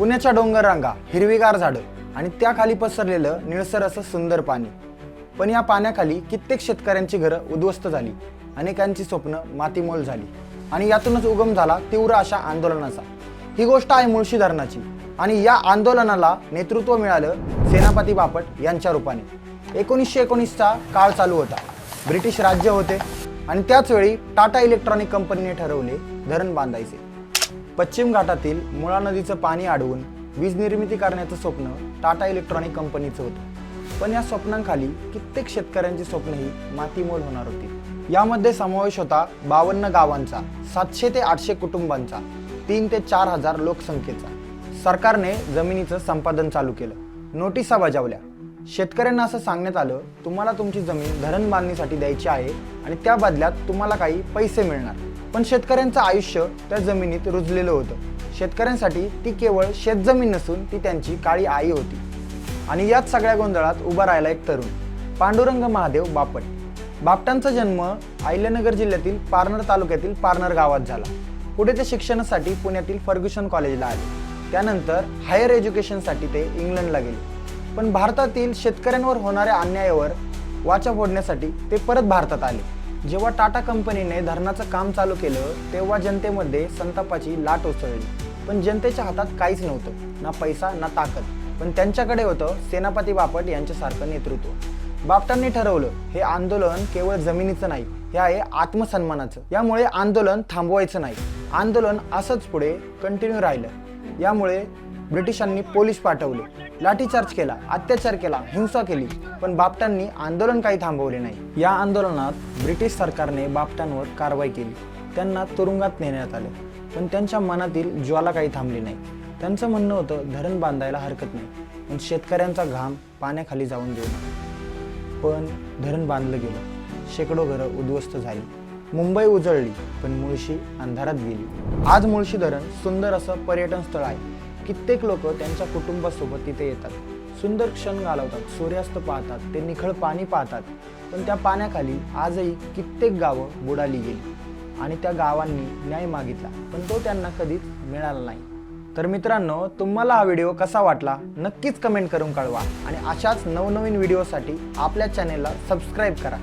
पुण्याच्या डोंगर रांगा हिरवीगार झाडं आणि त्याखाली पसरलेलं निळसर असं सुंदर पाणी. पण या पाण्याखाली कित्येक शेतकऱ्यांची घरं उद्ध्वस्त झाली. अनेकांची स्वप्न मातीमोल झाली. आणि यातूनच उगम झाला तीव्र अशा आंदोलनाचा. ही गोष्ट आहे मुळशी धरणाची. आणि या आंदोलनाला नेतृत्व मिळालं सेनापती बापट यांच्या रूपाने. एकोणीसशे एकोणीसचा काळ चालू होता. ब्रिटिश राज्य होते. आणि त्याचवेळी टाटा इलेक्ट्रॉनिक कंपनीने ठरवले धरण बांधायचे. पश्चिम घाटातील मुळा नदीचं पाणी अडवून वीज निर्मिती करण्याचं स्वप्न टाटा इलेक्ट्रॉनिक कंपनीचं होतं. पण या स्वप्नांखाली कित्येक शेतकऱ्यांची स्वप्नही मातीमोल होणार होती. यामध्ये समावेश होता बावन्न गावांचा सातशे ते आठशे कुटुंबांचा तीन ते चार हजार लोकसंख्येचा. सरकारने जमिनीचं संपादन चालू केलं. नोटिसा बजावल्या. शेतकऱ्यांना असं सांगण्यात आलं तुम्हाला तुमची जमीन धरण बांधणीसाठी द्यायची आहे आणि त्या बदल्यात तुम्हाला काही पैसे मिळणार. पण शेतकऱ्यांचं आयुष्य त्या जमिनीत रुजलेलं होतं. शेतकऱ्यांसाठी ती केवळ शेतजमीन नसून ती त्यांची काळी आई होती. आणि याच सगळ्या गोंधळात उभा राहिला एक तरुण पांडुरंग महादेव बापट. बापटांचा जन्म अहिल्यानगर जिल्ह्यातील पारनर तालुक्यातील पारनर गावात झाला. पुढे ते शिक्षणासाठी पुण्यातील फर्ग्युसन कॉलेजला आले. त्यानंतर हायर एज्युकेशनसाठी ते इंग्लंडला गेले. पण भारतातील शेतकऱ्यांवर होणाऱ्या अन्यायावर वाचा फोडण्यासाठी ते परत भारतात आले. जेव्हा टाटा कंपनीने धरणाचं काम चालू केलं तेव्हा जनतेमध्ये संतापाची लाट उसळली. पण जनतेच्या हातात काहीच नव्हतं ना पैसा ना ताकद. पण त्यांच्याकडे होतं सेनापती बापट यांच्यासारखं नेतृत्व. बापटांनी ठरवलं हे आंदोलन केवळ जमिनीचं नाही हे आहे आत्मसन्मानाचं. यामुळे आंदोलन थांबवायचं नाही. आंदोलन असंच पुढे कंटिन्यू राहिलं. यामुळे ब्रिटिशांनी पोलीस पाठवले. लाठीचार्ज केला अत्याचार केला हिंसा केली पण बापटांनी आंदोलन काही थांबवले नाही. या आंदोलनात ब्रिटिश सरकारने बापटांवर कारवाई केली. त्यांना तुरुंगात नेण्यात आले. पण त्यांच्या मनातील ज्वाला काही थांबली नाही. त्यांचं म्हणणं होतं धरण बांधायला हरकत नाही. पण शेतकऱ्यांचा घाम पाण्याखाली जाऊन देऊ पण धरण बांधलं गेलं. शेकडो घरं उद्ध्वस्त झाली. मुंबई उजळली पण मुळशी अंधारात गेली. आज मुळशी धरण सुंदर असं पर्यटन स्थळ आहे. कित्येक लोक त्यांच्या कुटुंबासोबत तिथे येतात. सुंदर क्षण घालवतात सूर्यास्त पाहतात ते निखळ पाणी पाहतात. पण त्या पाण्याखाली आजही कित्येक गावं बुडाली गेली आणि त्या गावांनी न्याय मागितला पण तो त्यांना कधीच मिळाला नाही. तर मित्रांनो तुम्हाला हा व्हिडिओ कसा वाटला? नक्कीच कमेंट करून कळवा आणि अशाच नवनवीन व्हिडिओसाठी आपल्या चॅनेलला सबस्क्राईब करा.